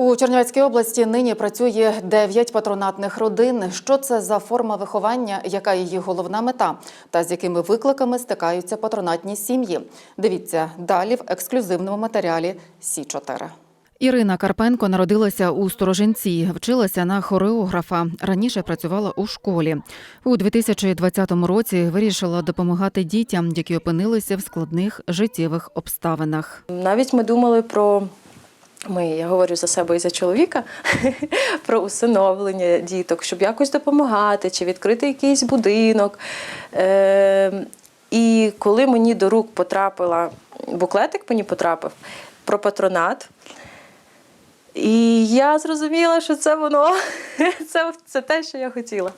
У Чернівецькій області нині працює 9 патронатних родин. Що це за форма виховання, яка її головна мета, та з якими викликами стикаються патронатні сім'ї? Дивіться далі в ексклюзивному матеріалі Сі 4 Ірина Карпенко народилася у Сторожинці, вчилася на хореографа. Раніше працювала у школі. У 2020 році вирішила допомагати дітям, які опинилися в складних життєвих обставинах. Навіть ми думали про. Ми, я говорю за себе і за чоловіка, про усиновлення діток, щоб якось допомагати, чи відкрити якийсь будинок. Е, і коли мені до рук потрапила, буклетик мені потрапив про патронат, і я зрозуміла, що це воно, це, це те, що я хотіла.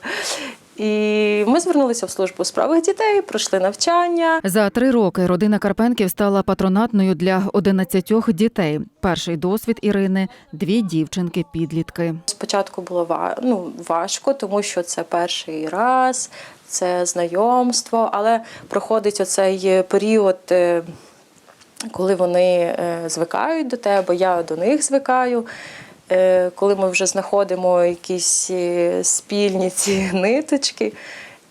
І ми звернулися в службу у справах дітей, пройшли навчання. За три роки родина Карпенків стала патронатною для 11 дітей. Перший досвід Ірини дві дівчинки-підлітки. Спочатку було ну, важко, тому що це перший раз, це знайомство, але проходить оцей період, е, коли вони е, звикають до тебе, я до них звикаю. Е, Коли ми вже знаходимо якісь е, спільні ці ниточки,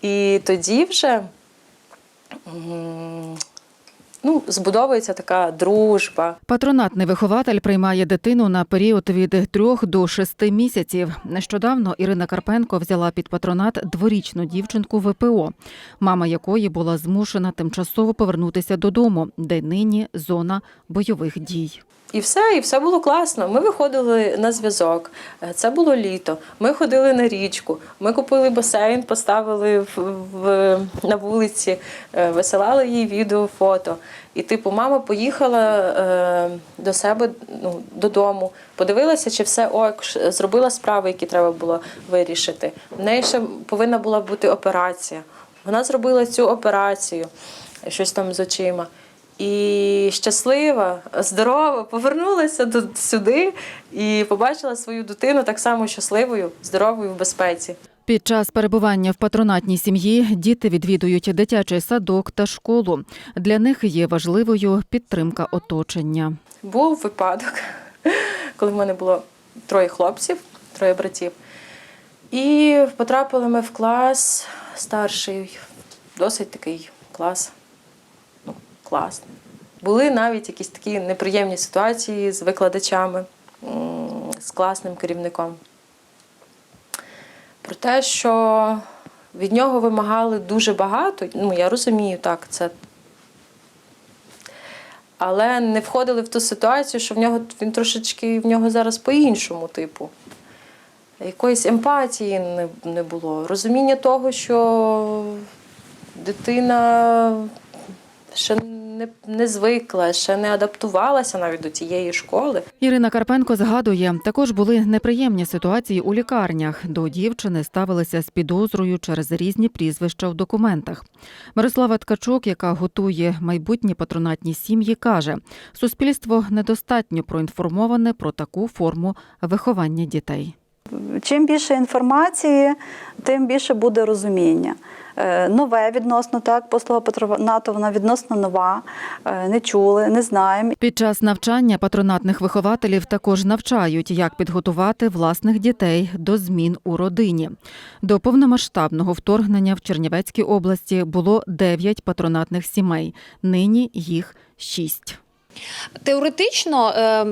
і тоді вже ну, збудовується така дружба. Патронатний вихователь приймає дитину на період від 3 до 6 місяців. Нещодавно Ірина Карпенко взяла під патронат дворічну дівчинку ВПО, мама якої була змушена тимчасово повернутися додому, де нині зона бойових дій. І все, і все було класно. Ми виходили на зв'язок. Це було літо. Ми ходили на річку. Ми купили басейн, поставили в, в, на вулиці, е, висилали їй відео, фото. І, типу, мама поїхала е, до себе ну, додому, подивилася, чи все ок, зробила справи, які треба було вирішити. В неї ще повинна була бути операція. Вона зробила цю операцію, щось там з очима. І щаслива, здорова, повернулася сюди і побачила свою дитину так само щасливою, здоровою в безпеці. Під час перебування в патронатній сім'ї діти відвідують дитячий садок та школу. Для них є важливою підтримка оточення. Був випадок, коли в мене було троє хлопців, троє братів. І потрапили ми в клас старший, досить такий клас. Ну, класний. Були навіть якісь такі неприємні ситуації з викладачами, з класним керівником. Про те, що від нього вимагали дуже багато, ну я розумію, так, це але не входили в ту ситуацію, що в нього він трошечки в нього зараз по-іншому, типу. Якоїсь емпатії не, не було. Розуміння того, що дитина ще не, не звикла, ще не адаптувалася навіть до цієї школи. Ірина Карпенко згадує, також були неприємні ситуації у лікарнях. До дівчини ставилися з підозрою через різні прізвища в документах. Мирослава Ткачук, яка готує майбутні патронатні сім'ї, каже, суспільство недостатньо проінформоване про таку форму виховання дітей. Чим більше інформації, тим більше буде розуміння. Е, Нове відносно так, послуга патронату, вона відносно нова, е, не чули, не знаємо. Під час навчання патронатних вихователів також навчають, як підготувати власних дітей до змін у родині. До повномасштабного вторгнення в Чернівецькій області було 9 патронатних сімей. Нині їх 6. Теоретично е,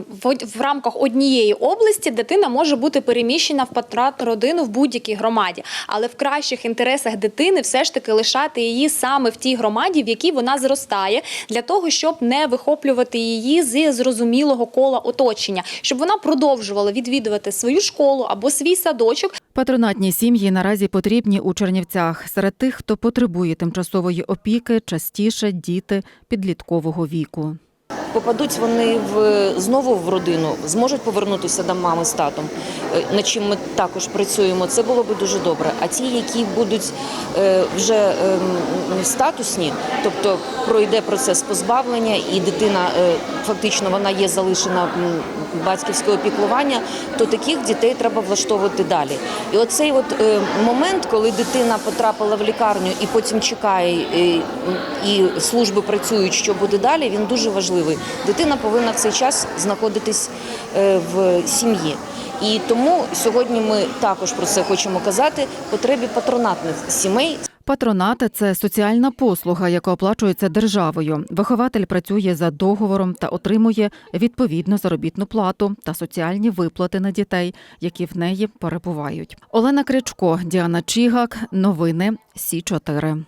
в, рамках однієї області дитина може бути переміщена в патронатну родину в будь-якій громаді, але в кращих інтересах дитини все ж таки лишати її саме в тій громаді, в якій вона зростає, для того, щоб не вихоплювати її з зрозумілого кола оточення, щоб вона продовжувала відвідувати свою школу або свій садочок, Патронатні сім'ї наразі потрібні у Чернівцях. Серед тих, хто потребує тимчасової опіки, частіше діти підліткового віку. Попадуть вони в знову в родину, зможуть повернутися до мами з татом, е, над чим ми також працюємо. Це було би дуже добре. А ті, які будуть е, вже ем, статусні, тобто пройде процес позбавлення, і дитина е, фактично вона є залишена м, батьківське опіклування, то таких дітей треба влаштовувати далі. І оцей от момент, коли дитина потрапила в лікарню і потім чекає, і служби працюють, що буде далі, він дуже важливий. Дитина повинна в цей час знаходитись е, в сім'ї. І тому сьогодні ми також про це хочемо казати. Потребі патронатних сімей Патронат це соціальна послуга, яка оплачується державою. Вихователь працює за договором та отримує відповідну заробітну плату та соціальні виплати на дітей, які в неї перебувають. Олена Кричко, Діана Чігак. Новини Сі 4